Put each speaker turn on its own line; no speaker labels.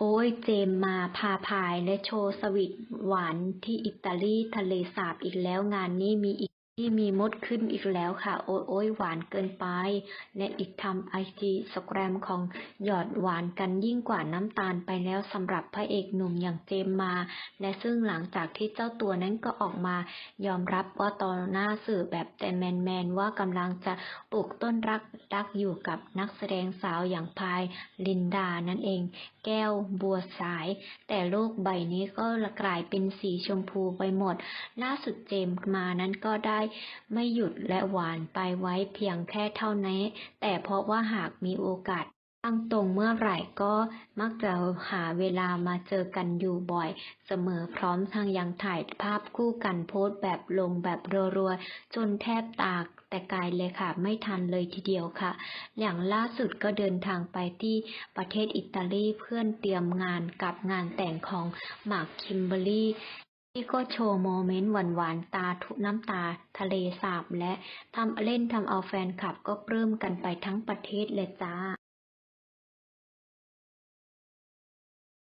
โอ้ยเจมมาพาพายและโชว์สวีทหวานที่อิตาลีทะเลสาบอีกแล้วงานนี้มีอีก ที่มีมดขึ้นอีกแล้วค่ะ โอ๊ยโอยหวานเกินไป และอีกทำไอจีสแกรมของหยอดหวานกันยิ่งกว่าน้ำตาลไปแล้วสำหรับพระเอกหนุ่มอย่างเจมมา และซึ่งหลังจากที่เจ้าตัวนั้นก็ออกมา ยอมรับว่าต่อหน้าสื่อแบบแต่แมนๆว่ากำลังจะปลูกต้นรักรักอยู่กับนักแสดงสาวอย่างพายลินดานั่นเอง แก้วบัวสาย แต่โลกใบนี้ก็กลายเป็นสีชมพูไปหมดล่าสุดเจมมานั้นก็ได้ไม่หยุดและหวานไปไว้เพียงแค่เท่านี้ แต่เพราะว่าหากมีโอกาสตั้งตรงเมื่อไหร่ก็มักจะหาเวลามาเจอกันอยู่บ่อย เสมอพร้อมทั้งยังถ่ายภาพคู่กันโพสต์แบบลงแบบรัวๆ จนแทบตากแต่กายเลยค่ะ ไม่ทันเลยทีเดียวค่ะ อย่างล่าสุดก็เดินทางไปที่ประเทศอิตาลีเพื่อนเตรียมงานกับงานแต่งของหมากคิมเบอรี่ ที่ก็โชว์โมเมนต์หวานๆ ตาทุน้ำตา ทะเลสาบและทำเล่นทำเอาแฟนคลับก็ปลื้มกันไปทั้งประเทศเลยจ้า